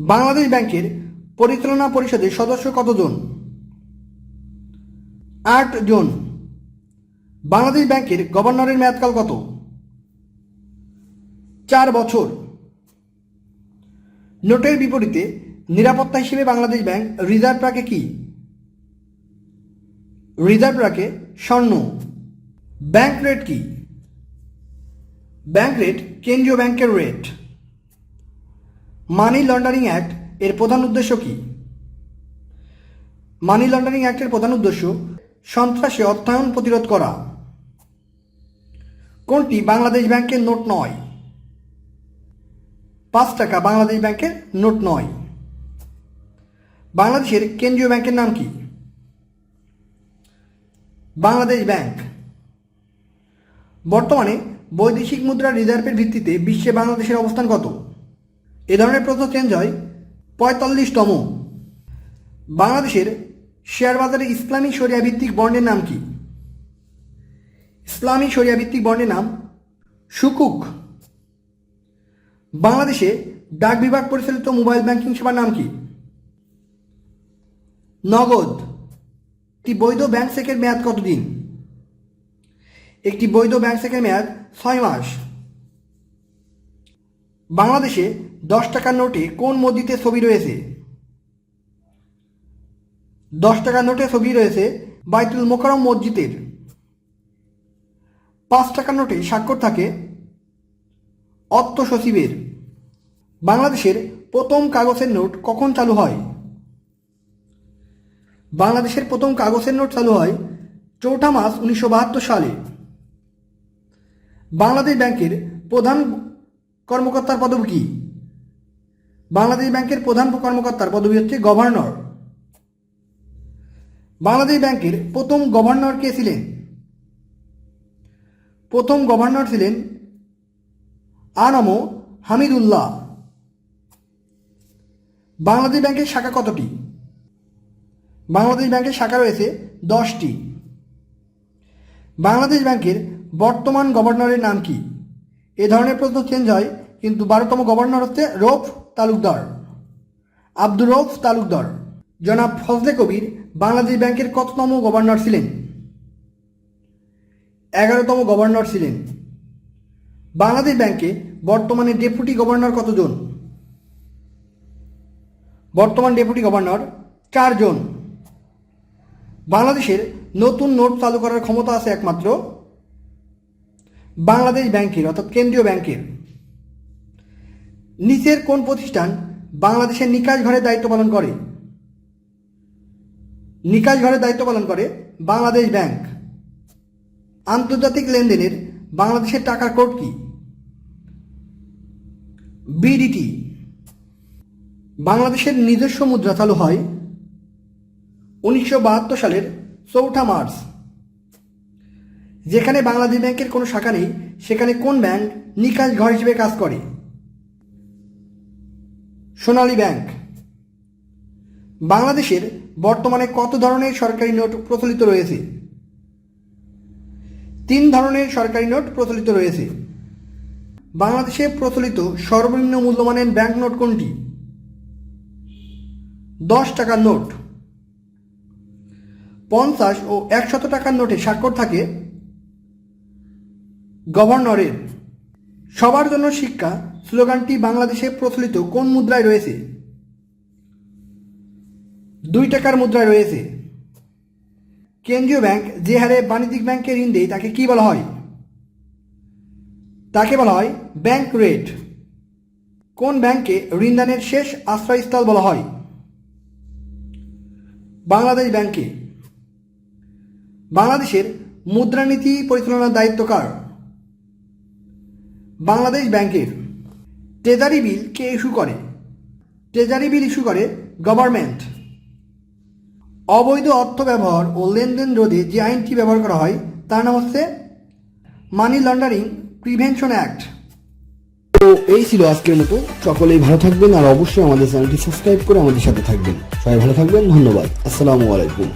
বাংলাদেশ ব্যাংকের পরিচালনা পরিষদের সদস্য কতজন? আট জন। বাংলাদেশ ব্যাংকের গভর্নরের মেয়াদকাল কত? চার বছর। নোটের বিপরীতে নিরাপত্তা হিসেবে বাংলাদেশ ব্যাংক রিজার্ভ রাখে কি? রিজার্ভ রাখে স্বর্ণ। ব্যাংক রেট কি? ব্যাংক রেট কেন্দ্রীয় ব্যাংকের রেট। মানি লন্ডারিং অ্যাক্ট এর প্রধান উদ্দেশ্য কি? মানি লন্ডারিং অ্যাক্টের প্রধান উদ্দেশ্য, সন্ত্রাসে অর্থায়ন প্রতিরোধ করা। কোনটি? বাংলাদেশ ব্যাংকের নোট নয়। পাঁচ টাকা বাংলাদেশ ব্যাংকের নোট নয়। বাংলাদেশের কেন্দ্রীয় ব্যাংকের নাম কি? বাংলাদেশ ব্যাংক। বর্তমানে বৈদেশিক মুদ্রা রিজার্ভের ভিত্তিতে বিশ্বে বাংলাদেশের অবস্থান কত? এ ধরনের প্রশ্ন চেঞ্জ হয় পঁয়তাল্লিশতম। বাংলাদেশের শেয়ার বাজারে ইসলামী শরিয়া ভিত্তিক বন্ডের নাম কি? ইসলামী শরিয়া ভিত্তিক বন্ডের নাম সুকুক। বাংলাদেশে ডাক বিভাগ পরিচালিত মোবাইল ব্যাংকিং সেবার নাম কি? নগদ। একটি বৈধ ব্যাংক চেকের মেয়াদ কতদিন? একটি বৈধ ব্যাংক চেকের মেয়াদ ছয় মাস। বাংলাদেশে দশ টাকার নোটে কোন মোদিতে ছবি রয়েছে? দশ টাকার নোটে ছবি রয়েছে বাইতুল মোকারম মসজিদের। পাঁচ টাকার নোটে স্বাক্ষর থাকে অর্থ সচিবের। বাংলাদেশের প্রথম কাগজের নোট কখন চালু হয়? বাংলাদেশের প্রথম কাগজের নোট চালু হয় চৌঠা মাস উনিশশো বাহাত্তর সালে। বাংলাদেশ ব্যাংকের প্রধান কর্মকর্তার পদবি কি? বাংলাদেশ ব্যাংকের প্রধান কর্মকর্তার পদবি হচ্ছে গভর্নর। বাংলাদেশ ব্যাংকের প্রথম গভর্নর কে ছিলেন? প্রথম গভর্নর ছিলেন আনামো হামিদুল্লাহ। বাংলাদেশ ব্যাংকের শাখা কতটি? বাংলাদেশ ব্যাংকের শাখা রয়েছে দশটি। বাংলাদেশ ব্যাংকের বর্তমান গভর্নরের নাম কি? এ ধরনের প্রশ্ন চেঞ্জ হয়, কিন্তু বারোতম গভর্নর হচ্ছে রৌফ তালুকদার। আব্দুর রৌফ তালুকদার। জনাব ফজলে কবির বাংলাদেশ ব্যাংকের কততম গভর্নর ছিলেন? এগারোতম গভর্নর ছিলেন। বাংলাদেশ ব্যাংকে বর্তমানে ডেপুটি গভর্নর কতজন? বর্তমান ডেপুটি গভর্নর চারজন। বাংলাদেশের নতুন নোট চালু করার ক্ষমতা আছে একমাত্র বাংলাদেশ ব্যাংকের অর্থাৎ কেন্দ্রীয় ব্যাংকের। নিচের কোন প্রতিষ্ঠান বাংলাদেশের নিকাশ ঘরের দায়িত্ব পালন করে? নিকাশ ঘরের দায়িত্ব পালন করে বাংলাদেশ ব্যাংক। আন্তর্জাতিক লেনদেনের বাংলাদেশের টাকার কোড কি? বিডিটি বাংলাদেশের নিজস্ব মুদ্রা চালু হয় উনিশশো বাহাত্তর সালের চৌঠা মার্চ। যেখানে বাংলাদেশ ব্যাংকের কোনো শাখা নেই, সেখানে কোন ব্যাংক নিকাশ ঘর হিসেবে কাজ করে? সোনালী ব্যাংক। বাংলাদেশের বর্তমানে কত ধরনের সরকারি নোট প্রচলিত রয়েছে? তিন ধরনের সরকারি নোট প্রচলিত রয়েছে। বাংলাদেশে প্রচলিত সর্বনিম্ন মূল্যমানের ব্যাংক নোট কোনটি? দশ টাকার নোট। পঞ্চাশ ও একশত টাকার নোটে স্বাক্ষর থাকে গভর্নরের। সবার জন্য শিক্ষা, স্লোগানটি বাংলাদেশে প্রচলিত কোন মুদ্রায় রয়েছে? দুই টাকার মুদ্রায় রয়েছে। কেন্দ্রীয় ব্যাংক যে হারে বাণিজ্যিক ব্যাংকে ঋণ দেয় তাকে কি বলা হয়? তাকে বলা হয় ব্যাংক রেট। কোন ব্যাংকে ঋণদানের শেষ আশ্রয়স্থল বলা হয়? বাংলাদেশ ব্যাংকে। বাংলাদেশের মুদ্রানীতি পরিচালনার দায়িত্ব কার? বাংলাদেশ ব্যাংকের ট্রেজারি বিল কে ইস্যু করে? ট্রেজারি বিল ইস্যু করে গভর্নমেন্ট। অবৈধ অর্থ ব্যবহার ও লেনদেন রোধে যে আইনটি ব্যবহার করা হয়, তার নাম হচ্ছে মানি লন্ডারিং প্রিভেনশন অ্যাক্ট। তো এই ছিল আজকের মতো। সকলেই ভালো থাকবেন আর অবশ্যই আমাদের চ্যানেলটি সাবস্ক্রাইব করে আমাদের সাথে থাকবেন। সবাই ভালো থাকবেন। ধন্যবাদ। আসসালামু আলাইকুম।